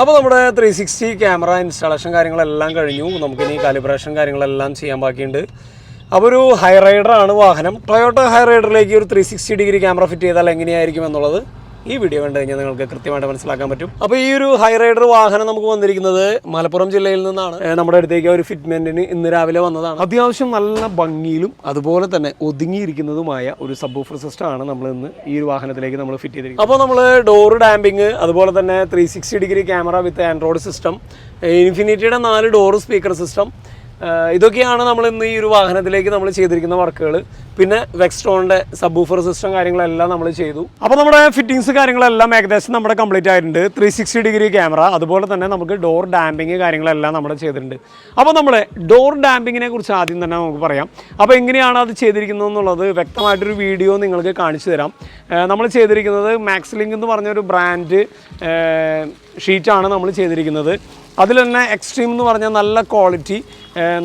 അപ്പോൾ നമ്മുടെ three sixty camera installation കാര്യങ്ങളെല്ലാം കഴിഞ്ഞു. നമുക്കിനി കാലിബ്രേഷൻ കാര്യങ്ങളെല്ലാം ചെയ്യാൻ ബാക്കിയുണ്ട്. അപ്പോൾ ഒരു ഹൈ റൈഡറാണ് വാഹനം. ടൊയോട്ട ഹൈ റൈഡറിലേക്ക് ഒരു three sixty degree camera fit ചെയ്താൽ എങ്ങനെയായിരിക്കും എന്നുള്ളത് ഈ വീഡിയോ കണ്ടു കഴിഞ്ഞാൽ നിങ്ങൾക്ക് കൃത്യമായിട്ട് മനസ്സിലാക്കാൻ പറ്റും. അപ്പോൾ ഈ ഒരു ഹൈ റൈഡർ വാഹനം നമുക്ക് വന്നിരിക്കുന്നത് മലപ്പുറം ജില്ലയിൽ നിന്നാണ്. നമ്മുടെ അടുത്തേക്ക് ഒരു ഫിറ്റ്മെന്റിന് ഇന്ന് രാവിലെ വന്നതാണ്. അത്യാവശ്യം നല്ല ഭംഗിയിലും അതുപോലെ തന്നെ ഒതുങ്ങിയിരിക്കുന്നതുമായ ഒരു സബ്ബൂഫർ സിസ്റ്റം ആണ് നമ്മൾ ഇന്ന് ഈ ഒരു വാഹനത്തിലേക്ക് നമ്മൾ ഫിറ്റ് ചെയ്തിരിക്കുന്നത്. അപ്പോൾ നമ്മൾ ഡോർ ഡാമ്പിങ് അതുപോലെ തന്നെ three sixty degree camera with android system ഇൻഫിനിറ്റിയുടെ നാല് ഡോർ സ്പീക്കർ സിസ്റ്റം ഇതൊക്കെയാണ് നമ്മൾ ഇന്ന് ഈ ഒരു വാഹനത്തിലേക്ക് നമ്മൾ ചെയ്തിരിക്കുന്ന വർക്കുകൾ പിന്നെ വെക്സ്ട്രോണിന്റെ സബ്ബൂഫർ സിസ്റ്റം കാര്യങ്ങളെല്ലാം നമ്മൾ ചെയ്തു. അപ്പോൾ നമ്മുടെ ഫിറ്റിങ്സ് കാര്യങ്ങളെല്ലാം ഏകദേശം നമ്മുടെ കംപ്ലീറ്റ് ആയിട്ടുണ്ട്. ത്രീ സിക്സ്റ്റി ഡിഗ്രി ക്യാമറ അതുപോലെ തന്നെ നമുക്ക് ഡോർ ഡാമ്പിങ് കാര്യങ്ങളെല്ലാം നമ്മൾ ചെയ്തിട്ടുണ്ട്. അപ്പോൾ നമ്മൾ ഡോർ ഡാമ്പിങ്ങിനെ കുറിച്ച് ആദ്യം തന്നെ നമുക്ക് പറയാം. അപ്പോൾ എങ്ങനെയാണ് അത് ചെയ്തിരിക്കുന്നത് എന്നുള്ളത് വ്യക്തമായിട്ടൊരു വീഡിയോ നിങ്ങൾക്ക് കാണിച്ചു തരാം. നമ്മൾ ചെയ്തിരിക്കുന്നത് മാക്സ് ലിങ്ക് എന്ന് പറഞ്ഞൊരു ബ്രാൻഡ് ഷീറ്റാണ് നമ്മൾ ചെയ്തിരിക്കുന്നത്. അതിൽ തന്നെ എക്സ്ട്രീം എന്ന് പറഞ്ഞാൽ നല്ല ക്വാളിറ്റി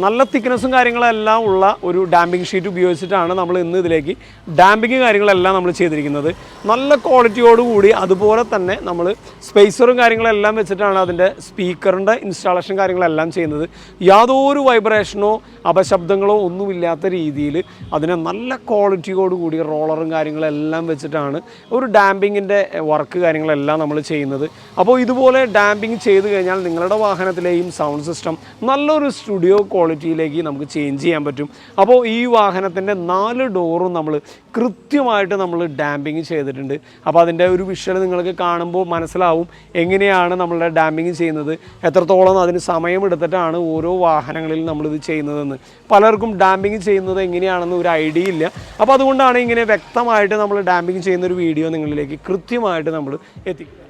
നല്ല തിക്നെസ്സും കാര്യങ്ങളെല്ലാം ഉള്ള ഒരു ഡാമ്പിംഗ് ഷീറ്റ് ഉപയോഗിച്ചിട്ടാണ് നമ്മൾ ഇന്ന് ഇതിലേക്ക് ഡാമ്പിങ് കാര്യങ്ങളെല്ലാം നമ്മൾ ചെയ്തിരിക്കുന്നത്. നല്ല ക്വാളിറ്റിയോടുകൂടി അതുപോലെ തന്നെ നമ്മൾ സ്പേസറും കാര്യങ്ങളെല്ലാം വെച്ചിട്ടാണ് അതിന്റെ സ്പീക്കറിന്റെ ഇൻസ്റ്റാളേഷൻ കാര്യങ്ങളെല്ലാം ചെയ്യുന്നത്. യാതൊരു വൈബ്രേഷനോ അപശബ്ദങ്ങളോ ഒന്നുമില്ലാത്ത രീതിയിൽ അതിനെ നല്ല ക്വാളിറ്റിയോടുകൂടി റോളറും കാര്യങ്ങളെല്ലാം വെച്ചിട്ടാണ് ഒരു ഡാമ്പിങ്ങിന്റെ വർക്ക് കാര്യങ്ങളെല്ലാം നമ്മൾ ചെയ്യുന്നത്. അപ്പോൾ ഇതുപോലെ ഡാമ്പിങ് ചെയ്ത് കഴിഞ്ഞാൽ നിങ്ങളുടെ വാഹനത്തിലെയും സൗണ്ട് സിസ്റ്റം നല്ലൊരു സ്റ്റുഡിയോ ക്വാളിറ്റിയിലേക്ക് നമുക്ക് ചേഞ്ച് ചെയ്യാൻ പറ്റും. അപ്പോൾ ഈ വാഹനത്തിന്റെ നാല് ഡോറും നമ്മൾ കൃത്യമായിട്ട് നമ്മൾ ഡാമ്പിങ് ചെയ്തിട്ടുണ്ട്. അപ്പോൾ അതിന്റെ ഒരു വിഷ്വൽ നിങ്ങൾക്ക് കാണുമ്പോൾ മനസ്സിലാവും എങ്ങനെയാണ് നമ്മളുടെ ഡാമ്പിങ് ചെയ്യുന്നത്. എത്രത്തോളം അതിന് സമയമെടുത്തിട്ടാണ് ഓരോ വാഹനങ്ങളിൽ നമ്മളിത് ചെയ്യുന്നതെന്ന്. പലർക്കും ഡാമ്പിങ് ചെയ്യുന്നത് എങ്ങനെയാണെന്ന് ഒരു ഐഡിയ ഇല്ല. അപ്പോൾ അതുകൊണ്ടാണ് ഇങ്ങനെ വ്യക്തമായിട്ട് നമ്മൾ ഡാമ്പിങ് ചെയ്യുന്ന ഒരു വീഡിയോ നിങ്ങളിലേക്ക് കൃത്യമായിട്ട് നമ്മൾ എത്തിക്കുന്നത്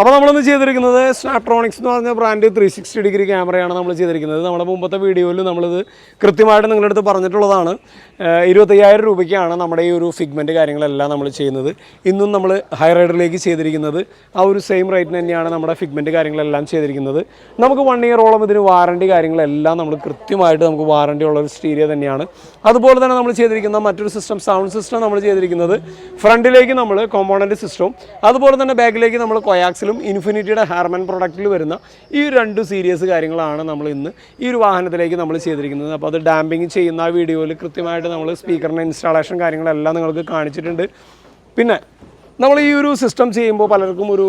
അപ്പോൾ നമ്മളിന്ന് ചെയ്തിരിക്കുന്നത് സ്നാപ്ട്രോണിക്സ് എന്ന് പറഞ്ഞ ബ്രാൻഡ് ത്രീ സിക്സ്റ്റി ഡിഗ്രി ക്യാമറയാണ് നമ്മൾ ചെയ്തിരിക്കുന്നത്. നമ്മുടെ മുമ്പത്തെ വീഡിയോയിൽ നമ്മളിത് കൃത്യമായിട്ട് നിങ്ങളുടെ അടുത്ത് പറഞ്ഞിട്ടുള്ളതാണ്. ഇരുപത്തയ്യായിരം രൂപയ്ക്കാണ് നമ്മുടെ ഈ ഒരു ഫിഗ്മെന്റ് കാര്യങ്ങളെല്ലാം നമ്മൾ ചെയ്യുന്നത്. ഇന്നും നമ്മൾ ഹൈ റൈഡറിലേക്ക് ചെയ്തിരിക്കുന്നത്. ആ ഒരു സെയിം റേറ്റിന് തന്നെയാണ് നമ്മുടെ ഫിഗ്മെന്റ് കാര്യങ്ങളെല്ലാം ചെയ്തിരിക്കുന്നത്. നമുക്ക് വൺ ഇയറോളം ഇതിന് വാറണ്ടി കാര്യങ്ങളെല്ലാം നമ്മൾ കൃത്യമായിട്ട് നമുക്ക് വാറണ്ടി ഉള്ള ഒരു സ്റ്റീരിയ തന്നെയാണ്. അതുപോലെ തന്നെ നമ്മൾ ചെയ്തിരിക്കുന്ന മറ്റൊരു സിസ്റ്റം സൗണ്ട് സിസ്റ്റം നമ്മൾ ചെയ്തിരിക്കുന്നത്. ഫ്രണ്ടിലേക്ക് നമ്മൾ കോമ്പോണന്റ് സിസ്റ്റവും അതുപോലെ തന്നെ ബാക്കിലേക്ക് നമ്മൾ കൊയാക്സിലും ഇൻഫിനിറ്റിയുടെ ഹാർമൻ പ്രൊഡക്റ്റിൽ വരുന്ന ഈ രണ്ട് സീരിയസ് കാര്യങ്ങളാണ് നമ്മൾ ഇന്ന് ഈ ഒരു വാഹനത്തിലേക്ക് നമ്മൾ ചെയ്തിരിക്കുന്നത്. അപ്പോൾ അത് ഡാമ്പിങ് ചെയ്യുന്ന ആ വീഡിയോയിൽ കൃത്യമായിട്ട് നമ്മൾ സ്പീക്കറിന്റെ ഇൻസ്റ്റാളേഷൻ കാര്യങ്ങളെല്ലാം നിങ്ങൾക്ക് കാണിച്ചിട്ടുണ്ട്. പിന്നെ നമ്മൾ ഈ ഒരു സിസ്റ്റം ചെയ്യുമ്പോൾ പലർക്കും ഒരു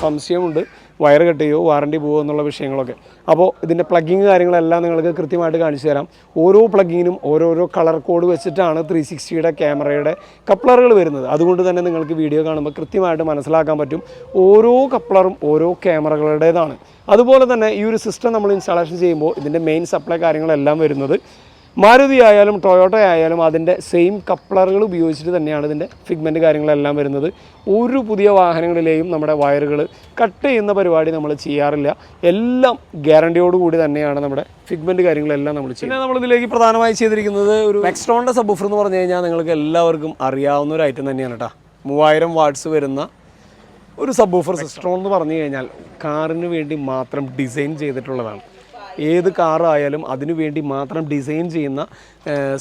സംശയമുണ്ട്. വയർ കട്ട് ചെയ്യുമോ വാറണ്ടി പോവോ എന്നുള്ള വിഷയങ്ങളൊക്കെ. അപ്പോൾ ഇതിന്റെ പ്ലഗിങ് കാര്യങ്ങളെല്ലാം നിങ്ങൾക്ക് കൃത്യമായിട്ട് കാണിച്ചു തരാം. ഓരോ പ്ലഗിങ്ങിനും ഓരോരോ കളർ കോഡ് വെച്ചിട്ടാണ് ത്രീ സിക്സ്റ്റിയുടെ ക്യാമറയുടെ കപ്ലറുകൾ വരുന്നത്. അതുകൊണ്ട് തന്നെ നിങ്ങൾക്ക് വീഡിയോ കാണുമ്പോൾ കൃത്യമായിട്ട് മനസ്സിലാക്കാൻ പറ്റും. ഓരോ കപ്ലറും ഓരോ ക്യാമറകളുടേതാണ് അതുപോലെ തന്നെ ഈ ഒരു സിസ്റ്റം നമ്മൾ ഇൻസ്റ്റാളേഷൻ ചെയ്യുമ്പോൾ ഇതിന്റെ മെയിൻ സപ്ലൈ കാര്യങ്ങളെല്ലാം വരുന്നത് മാരുതി ആയാലും ടൊയോട്ട ആയാലും അതിന്റെ സെയിം കപ്ലറുകൾ ഉപയോഗിച്ചിട്ട് തന്നെയാണ് ഇതിന്റെ ഫിഗ്മെന്റ് കാര്യങ്ങളെല്ലാം വരുന്നത്. ഒരു പുതിയ വാഹനങ്ങളിലെയും നമ്മുടെ വയറുകൾ കട്ട് ചെയ്യുന്ന പരിപാടി നമ്മൾ ചെയ്യാറില്ല. എല്ലാം ഗ്യാരണ്ടിയോടുകൂടി തന്നെയാണ് നമ്മുടെ ഫിഗ്മെന്റ് കാര്യങ്ങളെല്ലാം നമ്മൾ ചെയ്യുന്നത് പിന്നെ നമ്മൾ ഇതിലേക്ക് പ്രധാനമായി ചെയ്തിരിക്കുന്നത് ഒരു എക്സ്ട്രോണിന്റെ സബൂഫർ എന്ന് പറഞ്ഞു കഴിഞ്ഞാൽ നിങ്ങൾക്ക് എല്ലാവർക്കും അറിയാവുന്ന ഒരു ഐറ്റം തന്നെയാണ് കേട്ടോ മൂവായിരം വാട്സ് വരുന്ന ഒരു സബ്ബൂഫർ സിസ്റ്റം എന്ന് പറഞ്ഞു കഴിഞ്ഞാൽ കാറിന് വേണ്ടി മാത്രം ഡിസൈൻ ചെയ്തിട്ടുള്ളതാണ്. ഏത് കാറായാലും അതിനുവേണ്ടി മാത്രം ഡിസൈൻ ചെയ്യുന്ന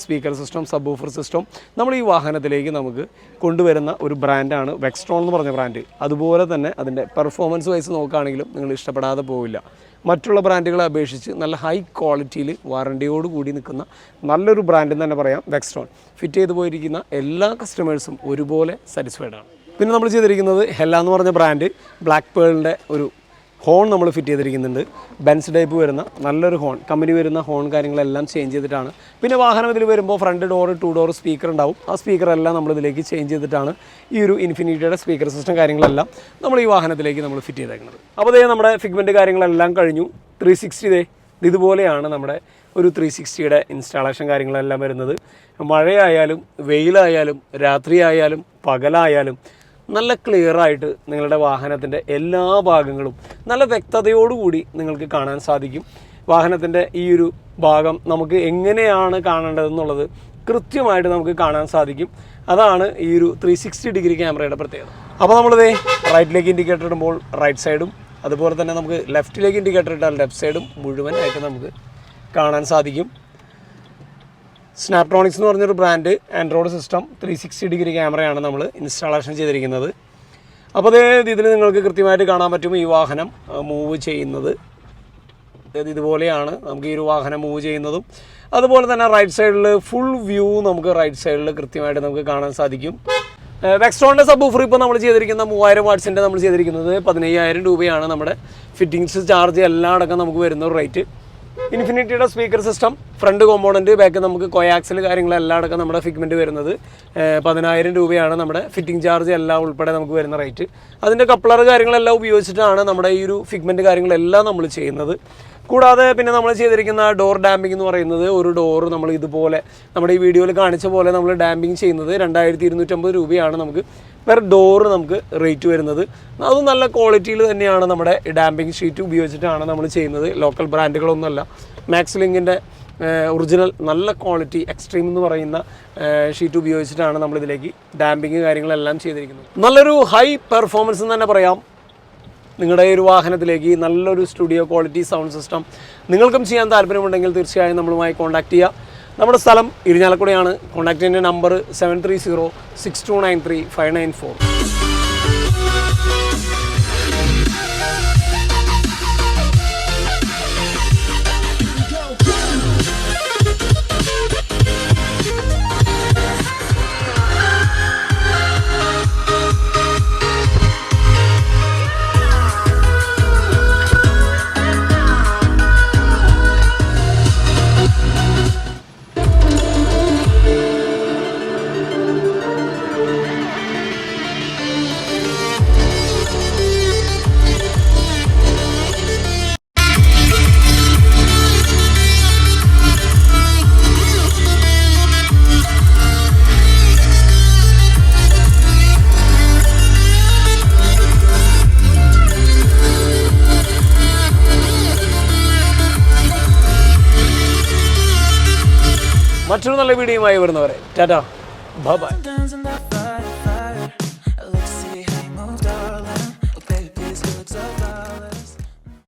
സ്പീക്കർ സിസ്റ്റം സബ്ബൂഫർ സിസ്റ്റം നമ്മൾ ഈ വാഹനത്തിലേക്ക് നമുക്ക് കൊണ്ടുവരുന്ന ഒരു ബ്രാൻഡാണ് വെക്സ്ട്രോൺ എന്ന് പറഞ്ഞ ബ്രാൻഡ്. അതുപോലെ തന്നെ അതിന്റെ പെർഫോമൻസ് വൈസ് നോക്കുകയാണെങ്കിലും നിങ്ങൾ ഇഷ്ടപ്പെടാതെ പോവില്ല. മറ്റുള്ള ബ്രാൻഡുകളെ അപേക്ഷിച്ച് നല്ല ഹൈ ക്വാളിറ്റിയിൽ വാറണ്ടിയോട് കൂടി നിൽക്കുന്ന നല്ലൊരു ബ്രാൻഡ് എന്ന് തന്നെ പറയാം വെക്സ്ട്രോൺ ഫിറ്റ് ചെയ്ത് പോയിരിക്കുന്ന എല്ലാ കസ്റ്റമേഴ്സും ഒരുപോലെ സാറ്റിസ്ഫൈഡ് ആണ്. പിന്നെ നമ്മൾ ചെയ്തിരിക്കുന്നത് ഹെല്ല എന്ന് പറഞ്ഞ ബ്രാൻഡ് ബ്ലാക്ക് പേളിന്റെ ഒരു ഹോൺ നമ്മൾ ഫിറ്റ് ചെയ്തിരിക്കുന്നുണ്ട്. ബെൻസ് ടൈപ്പ് വരുന്ന നല്ലൊരു ഹോൺ. കമ്പനി വരുന്ന ഹോൺ കാര്യങ്ങളെല്ലാം ചേഞ്ച് ചെയ്തിട്ടാണ്. പിന്നെ വാഹനം ഇതിൽ വരുമ്പോൾ front door to door speaker ഉണ്ടാവും. ആ സ്പീക്കറെല്ലാം നമ്മൾ ഇതിലേക്ക് ചേഞ്ച് ചെയ്തിട്ടാണ് ഈ ഒരു ഇൻഫിനിറ്റിയുടെ സ്പീക്കർ സിസ്റ്റം കാര്യങ്ങളെല്ലാം നമ്മൾ ഈ വാഹനത്തിലേക്ക് നമ്മൾ ഫിറ്റ് ചെയ്തേക്കുന്നത്. അപ്പോൾ അതേ നമ്മുടെ ഫിഗ്മെന്റ് കാര്യങ്ങളെല്ലാം കഴിഞ്ഞു. ത്രീ സിക്സ്റ്റി ദേ ഇതുപോലെയാണ് നമ്മുടെ ഒരു ത്രീ സിക്സ്റ്റിയുടെ ഇൻസ്റ്റാളേഷൻ കാര്യങ്ങളെല്ലാം വരുന്നത്. മഴയായാലും വെയിലായാലും രാത്രിയായാലും പകലായാലും നല്ല ക്ലിയർ ആയിട്ട് നിങ്ങളുടെ വാഹനത്തിന്റെ എല്ലാ ഭാഗങ്ങളും നല്ല വ്യക്തതയോടുകൂടി നിങ്ങൾക്ക് കാണാൻ സാധിക്കും. വാഹനത്തിന്റെ ഈ ഒരു ഭാഗം നമുക്ക് എങ്ങനെയാണ് കാണേണ്ടതെന്നുള്ളത് കൃത്യമായിട്ട് നമുക്ക് കാണാൻ സാധിക്കും. അതാണ് ഈ ഒരു ത്രീ സിക്സ്റ്റി ഡിഗ്രി ക്യാമറയുടെ പ്രത്യേകത. അപ്പോൾ നമ്മളിതേ റൈറ്റിലേക്ക് ഇൻഡിക്കേറ്റർ ഇടുമ്പോൾ റൈറ്റ് സൈഡും അതുപോലെ തന്നെ നമുക്ക് ലെഫ്റ്റിലേക്ക് ഇൻഡിക്കേറ്റർ ഇട്ടാൽ ലെഫ്റ്റ് സൈഡും മുഴുവനായിട്ട് നമുക്ക് കാണാൻ സാധിക്കും. സ്നാപ്ട്രോണിക്സ് എന്ന് പറഞ്ഞൊരു brand android system three sixty degree ക്യാമറയാണ് നമ്മൾ ഇൻസ്റ്റാളേഷൻ ചെയ്തിരിക്കുന്നത്. അപ്പോൾ അതേ ഇതിൽ നിങ്ങൾക്ക് കൃത്യമായിട്ട് കാണാൻ പറ്റും ഈ വാഹനം മൂവ് ചെയ്യുന്നത്. അതായത് ഇതുപോലെയാണ് നമുക്ക് ഈ ഒരു വാഹനം മൂവ് ചെയ്യുന്നതും. അതുപോലെ തന്നെ റൈറ്റ് സൈഡിൽ ഫുൾ വ്യൂ നമുക്ക് റൈറ്റ് സൈഡിൽ കൃത്യമായിട്ട് നമുക്ക് കാണാൻ സാധിക്കും. വെക്സ്ട്രോണിന്റെ സബ് ഓഫർ ഇപ്പോൾ നമ്മൾ ചെയ്തിരിക്കുന്ന മൂവായിരം വാട്സിന്റെ നമ്മൾ ചെയ്തിരിക്കുന്നത് പതിനയ്യായിരം രൂപയാണ് നമ്മുടെ ഫിറ്റിങ്സ് ചാർജ് എല്ലാം അടക്കം നമുക്ക് വരുന്ന ഒരു rate ഇൻഫിനിറ്റിയുടെ speaker system front component back നമുക്ക് കൊയാക്സിൽ കാര്യങ്ങളെല്ലാം അടക്കം നമ്മുടെ ഫിഗ്മെന്റ് വരുന്നത്. പതിനായിരം രൂപയാണ് നമ്മുടെ ഫിറ്റിംഗ് ചാർജ് എല്ലാം ഉൾപ്പെടെ നമുക്ക് വരുന്ന റേറ്റ് അതിന്റെ കപ്ലർ കാര്യങ്ങളെല്ലാം ഉപയോഗിച്ചിട്ടാണ് നമ്മുടെ ഈ ഒരു ഫിഗ്മെന്റ് കാര്യങ്ങളെല്ലാം നമ്മൾ ചെയ്യുന്നത്. കൂടാതെ പിന്നെ നമ്മൾ ചെയ്തിരിക്കുന്ന ഡോർ ഡാമ്പിംഗ് എന്ന് പറയുന്നത് ഒരു ഡോർ നമ്മൾ ഇതുപോലെ നമ്മുടെ ഈ വീഡിയോയിൽ കാണിച്ച പോലെ നമ്മൾ ഡാമ്പിംഗ് ചെയ്യുന്നത് രണ്ടായിരത്തി ഇരുന്നൂറ്റമ്പത് രൂപയാണ് നമുക്ക് പെർ ഡോർ നമുക്ക് റേറ്റ് വരുന്നത്. അതും നല്ല ക്വാളിറ്റിയിൽ തന്നെയാണ് നമ്മുടെ ഡാമ്പിംഗ് ഷീറ്റ് ഉപയോഗിച്ചിട്ടാണ് നമ്മൾ ചെയ്യുന്നത്. ലോക്കൽ ബ്രാൻഡുകളൊന്നുമല്ല മാക്സ് ലിങ്കിന്റെ ഒറിജിനൽ നല്ല ക്വാളിറ്റി എക്സ്ട്രീം എന്ന് പറയുന്ന ഷീറ്റ് ഉപയോഗിച്ചിട്ടാണ് നമ്മളിതിലേക്ക് ഡാമ്പിങ് കാര്യങ്ങളെല്ലാം ചെയ്തിരിക്കുന്നത്. നല്ലൊരു ഹൈ പെർഫോമൻസ് എന്ന് തന്നെ പറയാം. നിങ്ങളുടെ ഒരു വാഹനത്തിലേക്ക് നല്ലൊരു സ്റ്റുഡിയോ ക്വാളിറ്റി സൗണ്ട് സിസ്റ്റം നിങ്ങൾക്കും ചെയ്യാൻ താല്പര്യമുണ്ടെങ്കിൽ തീർച്ചയായും നമ്മളുമായി കോൺടാക്ട് ചെയ്യുക നമ്മുടെ സ്ഥലം ഇരിഞ്ഞാലക്കുടയാണ്. കോൺടാക്ട് ചെയ്യുന്ന number seven three zero six two nine three five nine four. മറ്റൊരു നല്ല വീഡിയോയുമായി വരുന്നവരെ. ടാറ്റാ. ബൈ